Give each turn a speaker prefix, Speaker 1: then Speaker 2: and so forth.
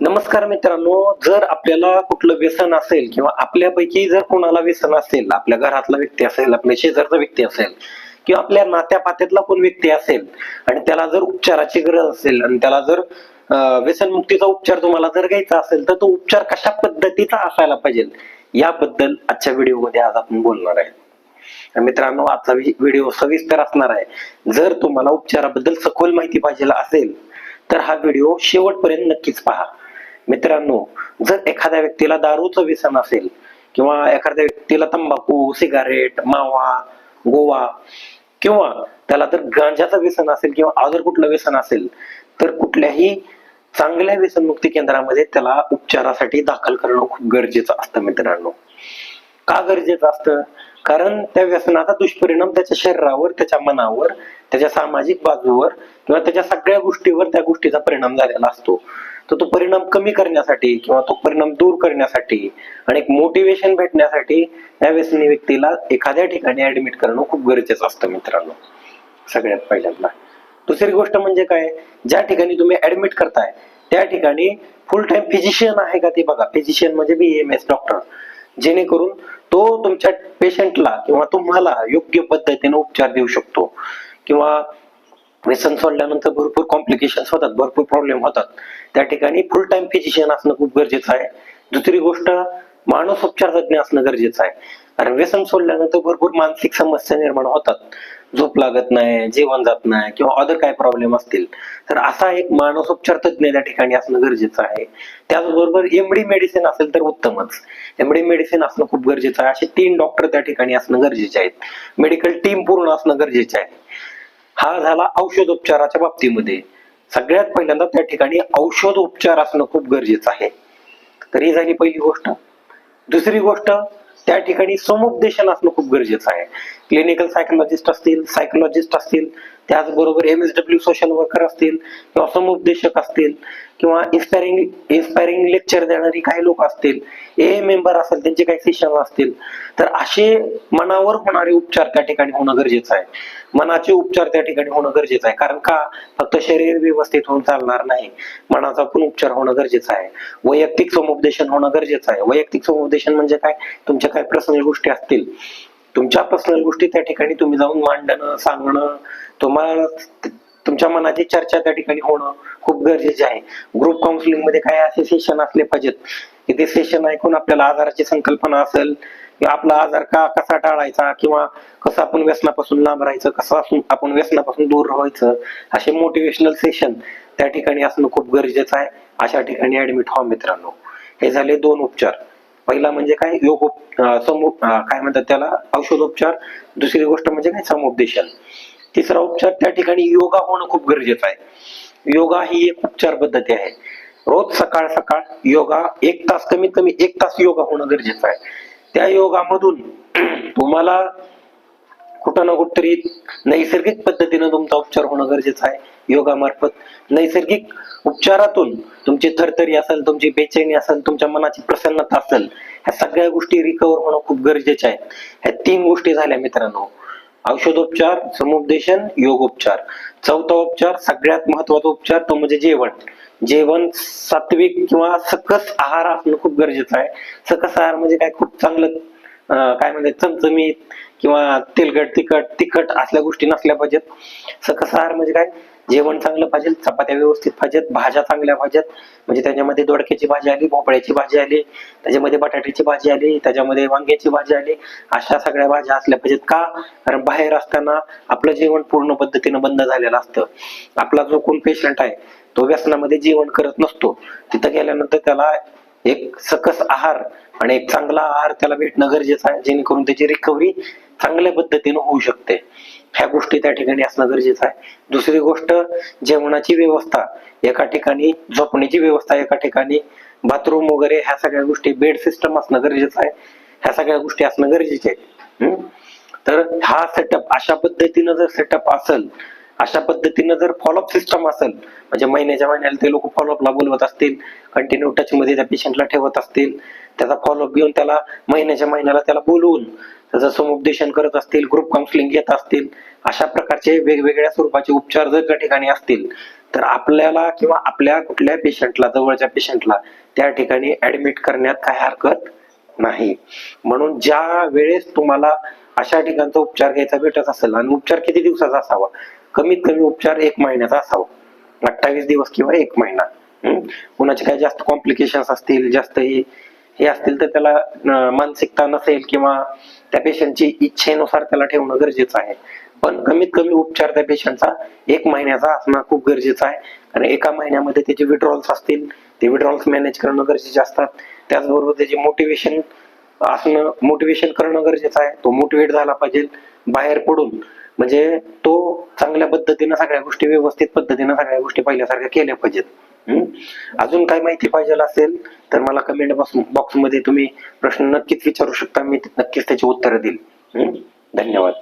Speaker 1: नमस्कार मित्रांनो जर आपल्याला कुठलं व्यसन असेल किंवा आपल्यापैकी जर कोणाला व्यसन असेल आपल्या घरातला व्यक्ती असेल आपल्या शेजारचा व्यक्ती असेल किंवा आपल्या नात्यापात्यातला कोण व्यक्ती असेल आणि त्याला जर उपचाराची गरज असेल आणि त्याला जर व्यसनमुक्तीचा उपचार तुम्हाला जर घ्यायचा असेल तर तो उपचार कशा पद्धतीचा असायला पाहिजे? याबद्दल आजच्या व्हिडिओमध्ये आज आपण बोलणार आहे. मित्रांनो आजचा व्हिडिओ सविस्तर असणार आहे. जर तुम्हाला उपचाराबद्दल सखोल माहिती पाहिजे असेल तर हा व्हिडिओ शेवटपर्यंत नक्कीच पहा. मित्रांनो जर एखाद्या व्यक्तीला दारूचं व्यसन असेल किंवा एखाद्या व्यक्तीला तंबाखू सिगारेट मावा गोवा किंवा त्याला जर गांजाचं व्यसन असेल किंवा अदर कुठलं व्यसन असेल तर कुठल्याही चांगल्या व्यसनमुक्ती केंद्रामध्ये त्याला उपचारासाठी दाखल करणं खूप गरजेचं असतं मित्रांनो. का गरजेचं असतं? कारण त्या व्यसनाचा दुष्परिणाम त्याच्या शरीरावर त्याच्या मनावर त्याच्या सामाजिक बाजूवर किंवा त्याच्या सगळ्या गोष्टीवर त्या गोष्टीचा परिणाम झालेला असतो. तर तो परिणाम कमी करण्यासाठी किंवा तो परिणाम दूर करण्यासाठी आणि एक मोटिवेशन भेटण्यासाठी त्या व्यसनी व्यक्तीला एखाद्या ठिकाणी ऍडमिट करणं खूप गरजेचं असतं मित्रांनो. सगळ्यात पहिल्यांदा. दुसरी गोष्ट म्हणजे काय? ज्या ठिकाणी तुम्ही ऍडमिट करताय त्या ठिकाणी फुल टाइम फिजिशियन आहे का ते बघा. फिजिशियन म्हणजे बी एम एस डॉक्टर जेणेकरून तो तुमच्या पेशंटला किंवा तुम्हाला योग्य पद्धतीने उपचार देऊ शकतो. किंवा व्यसन सोडल्यानंतर भरपूर कॉम्प्लिकेशन होतात भरपूर प्रॉब्लेम होतात. त्या ठिकाणी फुल टाइम फिजिशियन असणं खूप गरजेचं आहे. दुसरी गोष्ट मानस उपचार तज्ञ असणं गरजेचं आहे. कारण व्यसन सोडल्यानंतर भरपूर मानसिक समस्या निर्माण होतात. झोप लागत नाही जेवण जात नाही किंवा अदर काय प्रॉब्लेम असतील तर असा एक मानसोपचार तज्ज्ञ त्या ठिकाणी असणं गरजेचं आहे. त्याचबरोबर एमडी मेडिसिन असेल तर उत्तमच. एमडी मेडिसिन असणं खूप गरजेचं आहे. असे तीन डॉक्टर त्या ठिकाणी असणं गरजेचे आहेत. मेडिकल टीम पूर्ण असणं गरजेचे आहे. हा झाला औषधोपचाराच्या बाबतीमध्ये. सगळ्यात पहिल्यांदा त्या ठिकाणी औषध उपचार असणं खूप गरजेचं आहे. तर ही झाली पहिली गोष्ट. दुसरी गोष्ट त्या ठिकाणी समुपदेशन असणं खूप गरजेचं आहे. क्लिनिकल सायकोलॉजिस्ट असतील सायकोलॉजिस्ट असतील त्याचबरोबर M S W social worker असतील किंवा समुपदेशक असतील किंवा इन्स्पायरिंग इन्स्पायरिंग लेक्चर देणारी काही लोक असतील ए मेंबर असेल त्यांचे काही सेशन असतील तर असे मनावर होणारे उपचार त्या ठिकाणी होणं गरजेचं आहे. मनाचे उपचार त्या ठिकाणी होणं गरजेचं आहे. कारण का? फक्त शरीर व्यवस्थित होऊन चालणार नाही. मनाचा पण उपचार होणं गरजेचं आहे. वैयक्तिक समुपदेशन होणं गरजेचं आहे. वैयक्तिक समुपदेशन म्हणजे काय? तुमच्या काही पर्सनल गोष्टी असतील. तुमच्या पर्सनल गोष्टी त्या ठिकाणी तुम्ही जाऊन मांडणं सांगणं तुम्हाला तुमच्या मनाची चर्चा त्या ठिकाणी होणं खूप गरजेचे आहे. ग्रुप काउन्सिलिंगमध्ये काय असे सेशन असले पाहिजेत? की ते सेशन ऐकून आपल्याला आजाराची संकल्पना असेल आपला आजार का कसा टाळायचा किंवा कसं आपण व्यसनापासून लांब राहायचं कसं आपण- आपण व्यसनापासून दूर राहायचं असे मोटिवेशनल सेशन त्या ठिकाणी असणं खूप गरजेचं आहे. अशा ठिकाणी ऍडमिट व्हा मित्रांनो. हे झाले दोन उपचार. पहिला म्हणजे काय? योग काय म्हणतात त्याला? औषधोपचार. दुसरी गोष्ट म्हणजे काय? समुपदेशन तिसरा उपचार त्या ठिकाणी योगा होणं खूप गरजेचं आहे. योगा ही एक उपचार पद्धती आहे. रोज सकाळ सकाळ योगा एक तास कमीत कमी एक तास योगा होणं गरजेचं आहे. त्या योगामधून तुम्हाला कुठं ना कुठतरी नैसर्गिक पद्धतीनं तुमचा उपचार होणं गरजेचं आहे. योगामार्फत नैसर्गिक उपचारातून तुमची थरथरी असेल तुमची बेचैनी असेल तुमच्या मनाची प्रसन्नता असेल ह्या सगळ्या गोष्टी रिकवर होणं खूप गरजेचं आहे. ह्या तीन गोष्टी झाल्या मित्रांनो. औषधोपचार समुपदेशन योगोपचार. चौथा उपचार सगळ्यात महत्त्वाचा उपचार तो म्हणजे जेवण. जेवण सात्विक किंवा सकस आहार असणं खूप गरजेचं आहे. सकस आहार म्हणजे काय? खूप चांगलं काय म्हणजे चमचमीत किंवा तेलकट तिखट तिखट असल्या गोष्टी नसल्या पाहिजेत. सकस आहार म्हणजे काय? जेवण चांगलं पाहिजे चपात्या व्यवस्थित पाहिजेत भाज्या चांगल्या पाहिजेत म्हणजे त्याच्यामध्ये दोडक्याची भाजी आली भोपळ्याची भाजी आली त्याच्यामध्ये बटाट्याची भाजी आली त्याच्यामध्ये वांग्याची भाजी आली. अशा सगळ्या भाज्या असल्या पाहिजेत का? कारण बाहेर असताना आपलं जेवण पूर्ण पद्धतीनं बंद झालेलं असतं. आपला जो कोण पेशंट आहे तो व्यसनामध्ये जेवण करत नसतो. तिथं गेल्यानंतर त्याला एक सकस आहार आणि एक चांगला आहार त्याला भेटणं गरजेचं आहे. जेणेकरून त्याची रिकव्हरी चांगल्या पद्धतीने होऊ शकते. ह्या गोष्टी त्या ठिकाणी असणं गरजेचं आहे. दुसरी गोष्ट जेवणाची व्यवस्था. एका ठिकाणी झोपण्याची व्यवस्था एका ठिकाणी बाथरूम वगैरे ह्या सगळ्या गोष्टी बेड सिस्टम असणं गरजेचं आहे. ह्या सगळ्या गोष्टी असणं गरजेचे आहे तर हा सेटअप अशा पद्धतीनं जर सेटअप असेल अशा पद्धतीनं जर फॉलोअप सिस्टम असेल म्हणजे महिन्याच्या महिन्याला ते लोक फॉलोअपला बोलवत असतील कंटिन्यू टच मध्ये त्या पेशंटला ठेवत असतील त्याचा फॉलोअप घेऊन त्याला महिन्याच्या महिन्याला त्याला बोलवून त्याचं समुपदेशन करत असतील ग्रुप काउन्सिलिंग घेत असतील अशा प्रकारचे वेगवेगळ्या स्वरूपाचे उपचार जर त्या ठिकाणी असतील तर आपल्याला किंवा आपल्या कुठल्या पेशंटला जवळच्या पेशंटला त्या ठिकाणी ऍडमिट करण्यात काही हरकत नाही. म्हणून ज्या वेळेस तुम्हाला अशा ठिकाणचा उपचार घ्यायचा भेटत असेल आणि उपचार किती दिवसाचा असावा? कमीत कमी उपचार एक महिन्याचा असावा. अठ्ठावीस दिवस किंवा एक महिना. कुणाचे काही जास्त कॉम्प्लिकेशन असतील जास्त हे हे असतील तर त्याला मानसिकता नसेल किंवा त्या पेशंटची इच्छेनुसार त्याला ठेवणं गरजेचं आहे. पण कमीत कमी उपचार त्या पेशंटचा एक महिन्याचा असणं खूप गरजेचं आहे. कारण एका महिन्यामध्ये त्याचे विड्रॉल्स असतील ते विड्रॉल्स मॅनेज करणं गरजेचे असतात. त्याचबरोबर त्याचे मोटिवेशन असणं मोटिवेशन करणं गरजेचं आहे. तो मोटिवेट झाला पाहिजे बाहेर पडून. म्हणजे तो चांगल्या पद्धतीनं सगळ्या गोष्टी व्यवस्थित पद्धतीनं सगळ्या गोष्टी पहिल्यासारख्या केल्या पाहिजेत. अजून काय माहिती पाहिजे असेल तर मला कमेंट बॉक्समध्ये तुम्ही प्रश्न नक्कीच विचारू शकता. मी नक्कीच त्याची उत्तरं देईल. धन्यवाद.